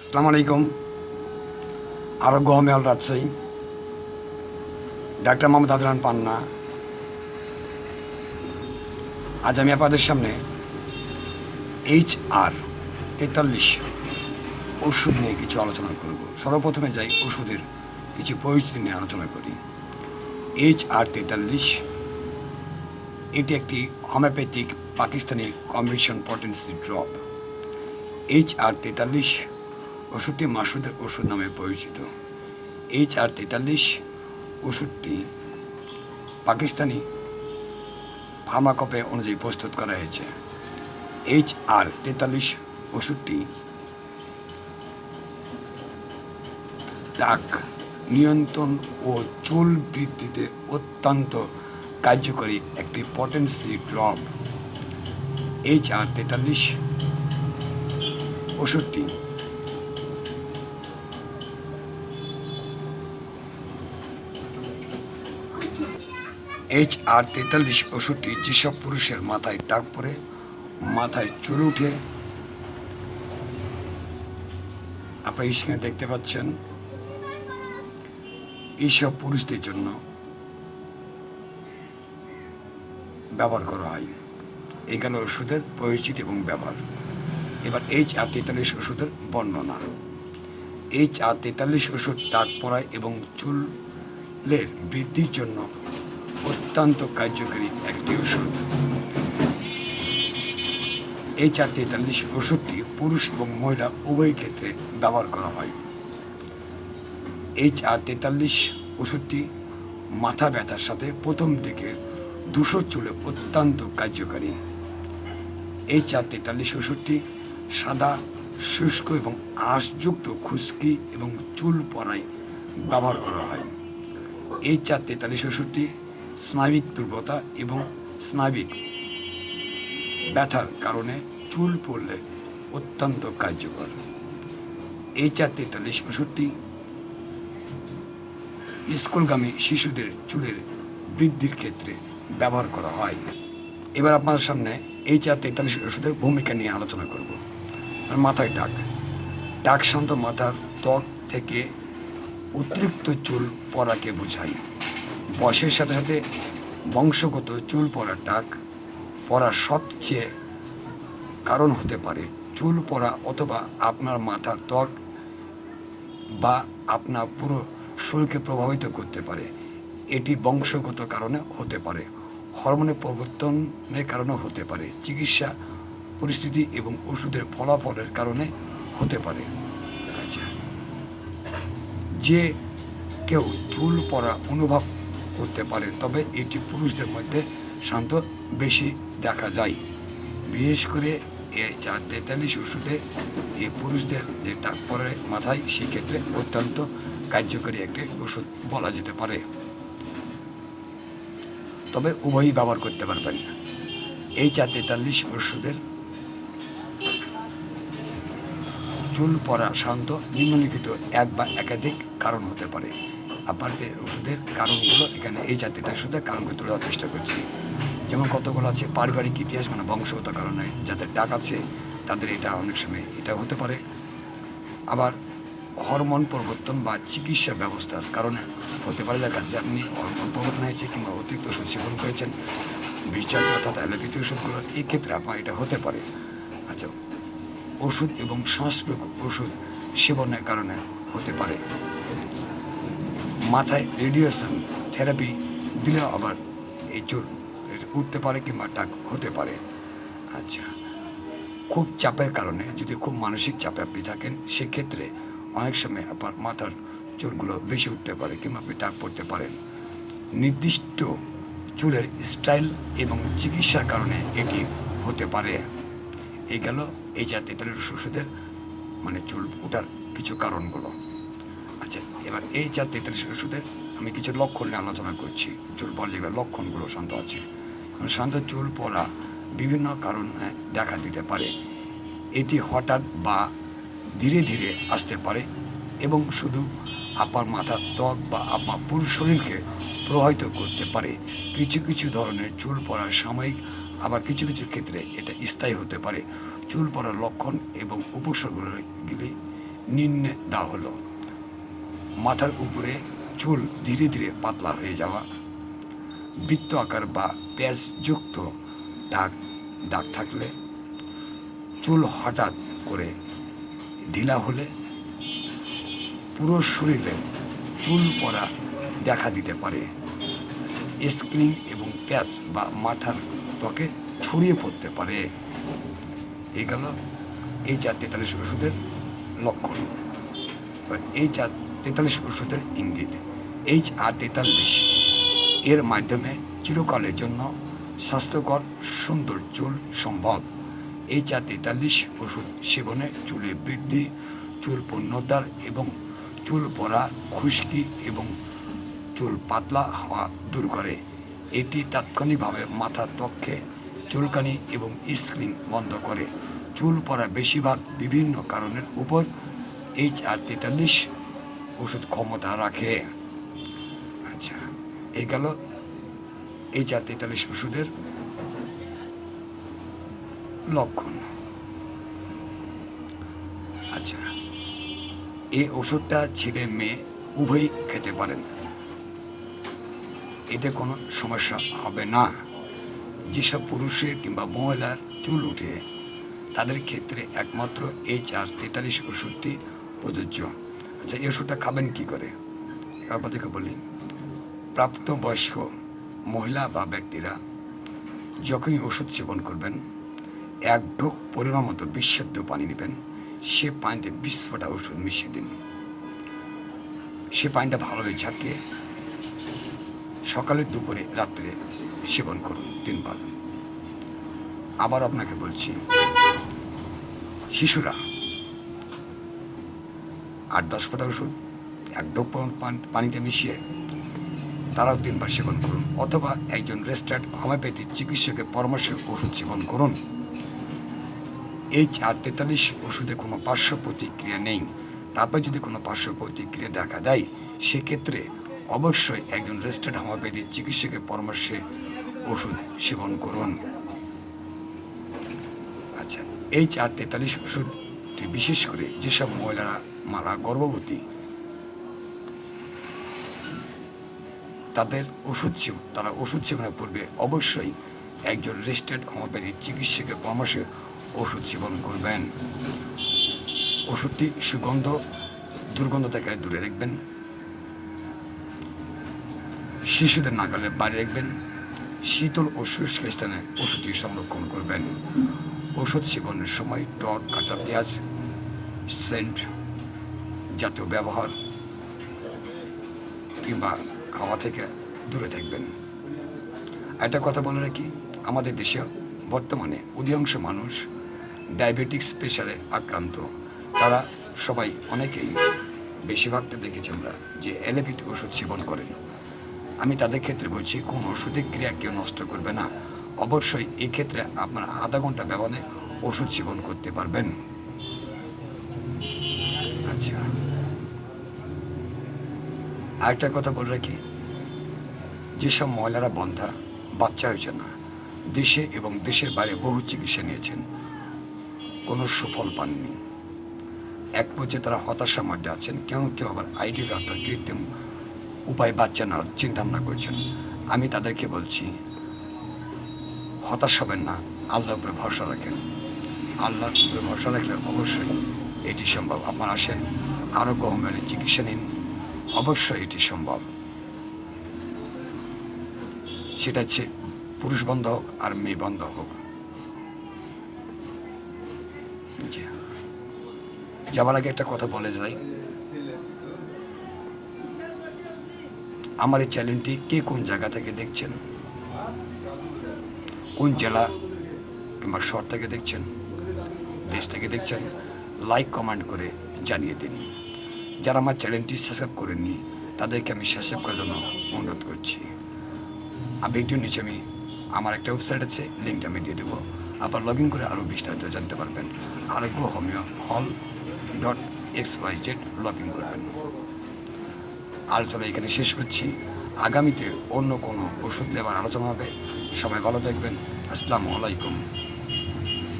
আসসালামু আলাইকুম। আরোগ্য হোমেল রাজশাহী ডাক্তার মোহাম্মদ আদরান পান্না। আজ আমি আপনাদের সামনে এইচ আর তেতাল্লিশ ওষুধ নিয়ে কিছু আলোচনা করব। সর্বপ্রথমে যাই ওষুধের কিছু পরিচিতি নিয়ে আলোচনা করি। এইচ আর তেতাল্লিশ, এটি একটি homeopathic Pakistani combination potency drop. H R তেতাল্লিশ ওষুধটি মাসুদের ওষুধ নামে পরিচিত। এইচ আর তেতাল্লিশ ওষুধটি পাকিস্তানি ফার্মাকপে অনুযায়ী প্রস্তুত করা হয়েছে। এইচ আর তেতাল্লিশ ওষুধটি ডাক নিয়ন্ত্রণ ও চুল বৃদ্ধিতে অত্যন্ত কার্যকরী একটি পটেন্সি ড্রপ। এইচ আর তেতাল্লিশ ওষুধটি এইচ আর তেতাল্লিশ ওষুধটি যেসব পুরুষের মাথায় টাক পড়ে মাথায় চুল উঠে। আপনারা স্ক্রিনে দেখতে পাচ্ছেন এইসব পুরুষদের জন্য ব্যবহার করা হয়। এই গেল ওষুধের পরিচিতি এবং ব্যবহার। এবার এইচ আর তেতাল্লিশ ওষুধের বর্ণনা। এইচ আর তেতাল্লিশ ওষুধ টাক পড়ায় এবং চুলের বৃদ্ধির জন্য অত্যন্ত কার্যকরী একটি ওষুধ এই চার তেতাল্লিশ ওষুধটি পুরুষ এবং মহিলা উভয় ক্ষেত্রে ব্যবহার করা হয় এই চার তেতাল্লিশ ওষুধটি মাথা ব্যথার সাথে প্রথম দিকে দুশো চুলে অত্যন্ত কার্যকারী এই চার তেতাল্লিশ ওষুধটি সাদা শুষ্ক এবং আঁশযুক্ত খুশকি এবং চুল পড়ায় ব্যবহার করা হয় এই চার তেতাল্লিশ ওষুধটি স্নায়বিক দুর্বলতা এবং স্নায়বিক ব্যথার কারণে চুল পড়লে অত্যন্ত কার্যকর। এই চার তেতাল্লিশ ওষুধটি স্কুলগামী শিশুদের চুলের বৃদ্ধির ক্ষেত্রে ব্যবহার করা হয়। এবার আপনার সামনে এই চার তেতাল্লিশ ওষুধের ভূমিকা নিয়ে আলোচনা করব। মাথায় ডাক। ডাক শান্ত মাথার ত্বক থেকে অতিরিক্ত চুল পড়াকে বোঝায়। বয়সের সাথে সাথে বংশগত চুল পড়া ডাক পড়ার সবচেয়ে কারণ হতে পারে চুল পড়া অথবা আপনার মাথার ত্বক বা আপনার পুরো শরীরকে প্রভাবিত করতে পারে। এটি বংশগত কারণে হতে পারে, হরমোনের পরিবর্তনের কারণে হতে পারে, চিকিৎসা পরিস্থিতি এবং ওষুধের ফলাফলের কারণে হতে পারে। আচ্ছা যে কেউ চুল পড়া অনুভব করতে পারে। তবে এটি পুরুষদের মধ্যে শান্ত বেশি দেখা যায়। বিশেষ করে এই চার তেতাল্লিশ ওষুধে এই পুরুষদের যে টাক পরে মাথায়, সেক্ষেত্রে অত্যন্ত কার্যকরী একটি ওষুধ বলা যেতে পারে। তবে উভয়ই ব্যবহার করতে পারবেন। এই চার তেতাল্লিশ ওষুধের চুল পড়া শান্ত, নিম্নলিখিত এক বা একাধিক কারণ হতে পারে। আপনাদের ওষুধের কারণগুলো এখানে এই জাতীয় ওষুধের কারণগুলো তুলে দেওয়ার চেষ্টা করছি। যেমন কতগুলো আছে পারিবারিক ইতিহাস মানে বংশগত কারণে যাদের ডাক আছে, তাদের এটা অনেক সময় এটা হতে পারে। আবার হরমোন পরিবর্তন বা চিকিৎসা ব্যবস্থার কারণে হতে পারে, দেখা যাচ্ছে আপনি হরমোন পরিবর্তন হয়েছে কিংবা অতিরিক্ত ওষুধ সেবন করেছেন বিশ্বাস অর্থাৎ অ্যালোপ্যাথি ওষুধগুলো এই ক্ষেত্রে আপনার এটা হতে পারে। আচ্ছা ওষুধ এবং শ্বাসরোগ ওষুধ সেবনের কারণে হতে পারে। মাথায় রেডিয়েশন থেরাপি দিলেও আবার এই চুল উঠতে পারে কিংবা টাক হতে পারে। আচ্ছা খুব চাপের কারণে যদি খুব মানসিক চাপে আপনি থাকেন, সেক্ষেত্রে অনেক সময় আপনার মাথার চুলগুলো বেশি উঠতে পারে কিংবা আপনি টাক পড়তে পারেন। নির্দিষ্ট চুলের স্টাইল এবং চিকিৎসার কারণে এটি হতে পারে। এই গেল এই জাতীয় তেলের ওষুধের মানে চুল ওঠার কিছু কারণগুলো। আচ্ছা এবার এই চার তেতাল্লিশ ওষুধের আমি কিছু লক্ষণ নিয়ে আলোচনা করছি। চুল পড়া যেগুলো লক্ষণগুলো শান্ত আছে। শান্ত চুল পড়া বিভিন্ন কারণে দেখা দিতে পারে। এটি হঠাৎ বা ধীরে ধীরে আসতে পারে এবং শুধু আপনার মাথার ত্বক বা আপনার পুরো শরীরকে প্রভাবিত করতে পারে। কিছু কিছু ধরনের চুল পড়া সাময়িক, আবার কিছু কিছু ক্ষেত্রে এটা স্থায়ী হতে পারে। চুল পড়ার লক্ষণ এবং উপসর্গগুলি নিম্নে দেওয়া হলো। মাথার উপরে চুল ধীরে ধীরে পাতলা হয়ে যাওয়া। বৃত্ত আকার বা প্যাঁচযুক্ত দাগ দাগ থাকলে চুল হঠাৎ করে ঢিলা হলে পুরো শরীরে চুল পড়া দেখা দিতে পারে। স্ক্রিন এবং প্যাচ বা মাথার ত্বকে ছড়িয়ে পড়তে পারে। এই গেল এই চার তেতাল্লিশ ওষুধের লক্ষণ। এই চার তেতাল্লিশ ওষুধের ইঙ্গিত। এইচ আর তেতাল্লিশ। এর মাধ্যমে চিরকালের জন্য স্বাস্থ্যকর, সুন্দর চুল সম্ভব। এই চা তেতাল্লিশ ওষুধ সেবনে চুলে বৃদ্ধি, চুল পূর্ণতার এবং চুল পড়া, খুশকি এবং চুল পাতলা হওয়া দূর করে। এটি তাৎক্ষণিকভাবে মাথার ত্বককে চুলকানি এবং স্ক্রিন বন্ধ করে। চুল পড়া বেশিরভাগ বিভিন্ন কারণের উপর এইচ আর তেতাল্লিশ ওষুধ ক্ষমতা রাখে। আচ্ছা এই গেল এইচ আর তেতাল্লিশ ওষুধের লক্ষণ। আচ্ছা এই ওষুধটা ছেলে মেয়ে উভয়ই খেতে পারেন। এতে কোনো সমস্যা হবে না। যেসব পুরুষের কিংবা মহিলার চুল উঠে, তাদের ক্ষেত্রে একমাত্র এই চার তেতাল্লিশ ওষুধটি প্রযোজ্য। আচ্ছা এই ওষুধটা খাবেন কি করে? আপনাদেরকে বলি, প্রাপ্তবয়স্ক মহিলা বা ব্যক্তিরা যখনই ওষুধ সেবন করবেন, এক ঢোক পরিমাণ মতো বিশুদ্ধ পানি নেবেন, সে পানিতে বিশ ফোঁটা ওষুধ মিশিয়ে দিন। সে পানিটা ভালোভাবে ঝাঁকিয়ে সকালে, দুপুরে, রাত্রে সেবন করুন তিনবার। আবার আপনাকে বলছি, শিশুরা আট দশ ফোঁটা ওষুধ, এক ডোপ পানিতে মিশিয়ে তারাও তিনবার সেবন করুন। অথবা একজন রেজিস্টার্ড হোমিওপ্যাথি চিকিৎসকের পরামর্শে ওষুধ সেবন করুন। এই চার তেতাল্লিশ ওষুধে কোনো পার্শ্ব প্রতিক্রিয়া নেই। তারপর যদি কোনো পার্শ্ব প্রতিক্রিয়া দেখা দেয়, সেক্ষেত্রে অবশ্যই একজন রেজিস্টার্ড হোমিওপ্যাথি চিকিৎসকের পরামর্শে ওষুধ সেবন করুন। আচ্ছা এই চার তেতাল্লিশ ওষুধটি বিশেষ করে যেসব মহিলারা মারা গর্ভবতী। তাদের ওষুধ সেবন তারা ওষুধ সেবনের পূর্বে অবশ্যই একজন রেজিস্টার্ড হোমিওপ্যাথি চিকিৎসকের পরামর্শে ওষুধ সেবন করবেন। ওষুধটি সুগন্ধ, দুর্গন্ধ থেকে দূরে রাখবেন। শিশুদের নাগালের বাইরে রাখবেন। শীতল ও শুষ্ক স্থানে ওষুধটি সংরক্ষণ করবেন। ওষুধ সেবনের সময় টক কাটা পেঁয়াজ, সেন্ট জাতীয় ব্যবহার কিংবা খাওয়া থেকে দূরে থাকবেন। একটা কথা বলে রাখি, আমাদের দেশে বর্তমানে অধিকাংশ মানুষ ডায়াবেটিক্স প্রেশারে আক্রান্ত। তারা সবাই অনেকেই বেশিরভাগটা দেখেছি আমরা যে অ্যালোপ্যাথি ওষুধ সেবন করেন। আমি তাদের ক্ষেত্রে বলছি, কোন ওষুধের ক্রিয়া কেউ নষ্ট করবে না। অবশ্যই এক্ষেত্রে আপনার আধা ঘণ্টা ব্যবহারে ওষুধ সেবন করতে পারবেন। আচ্ছা। আরেকটা কথা বলে রাখি। যেসব মহিলারা বন্ধা, বাচ্চা হয়েছে না, দেশে এবং দেশের বাইরে বহু চিকিৎসা নিয়েছেন, কোনো সুফল পাননি। এক পর্যায়ে তারা হতাশার মধ্যে আছেন, কেউ কেউ আবার আইডিয়াল অর্থাৎ কৃত্রিম উপায় বাচ্চা নেওয়ার চিন্তা ভাবনা করছেন। আমি তাদেরকে বলছি, হতাশ হবেন না, আল্লাহর উপরে ভরসা রাখেন। আল্লাহর উপরে ভরসা রাখলে অবশ্যই এটি সম্ভব। আপনারা আসেন আরও গভর্নমেন্টের চিকিৎসা নিন। অবশ্যই এটি সম্ভব। সেটা হচ্ছে পুরুষ বন্ধ হোক আর মেয়ে বন্ধ হোক। যাবার আগে একটা কথা বলে যাই। আমার এই চ্যানেলটি কে কোন জায়গা থেকে দেখছেন? কোন জেলা কিংবা শহর থেকে দেখছেন? দেশ থেকে দেখছেন? লাইক, কমেন্ট করে জানিয়ে দিন। যারা আমার চ্যানেলটি সাবস্ক্রাইব করেননি, তাদেরকে আমি সাবস্ক্রাইব করার জন্য অনুরোধ করছি। আর ভিডিওর নিচে আমি, আমার একটা ওয়েবসাইট আছে লিঙ্কটা আমি দিয়ে দেবো। আবার লগ ইন করে আরও বিস্তারিত জানতে পারবেন। Arogya homeo hall dot X Y Z log in করবেন আলোচনা এখানে শেষ করছি। আগামীতে অন্য কোনো ওষুধ নেবার আলোচনা হবে। সবাই ভালো থাকবেন। আসসালামু আলাইকুম।